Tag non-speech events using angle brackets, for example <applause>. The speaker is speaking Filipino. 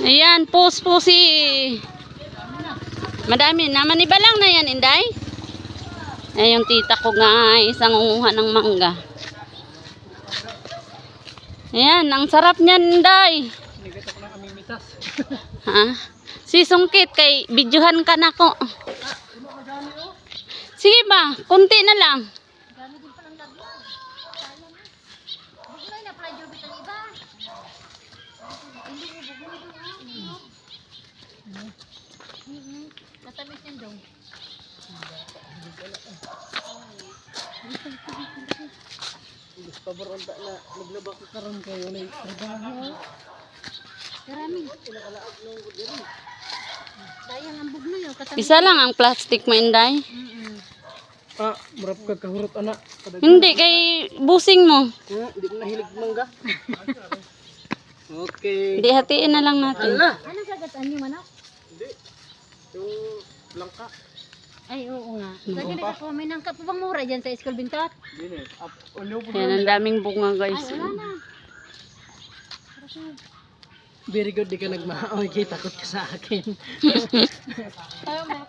Ayan, post po si... Madami na. Maniba lang na yan, Inday. Ay, yung tita ko nga isang unguha ng mangga. Ayan, ang sarap niyan, Inday. Ha? Si Sungkit, kay videohan ka na ko. Sige ba, kunti na lang. Gusto pa baron ta na maglaba ko karon kayo na trabaho. Isa lang ang plastic mo, Inday. Ah, marap ka kahurot anak. Hindi, kay busing mo. Ha, di mo nahilig mangga. <laughs> okay. Hindi, hatiin na lang natin. Ano sagat niyo manok? Langka. Ay, oo nga. Lagi na ako, may nangka pa bang mura dyan sa school bintot? Dili. Up. Po? Ayan, ang daming bunga, guys. Wala na. Very good di ka nagmaaoy <laughs> kay takot ka sa akin. Tayo mo,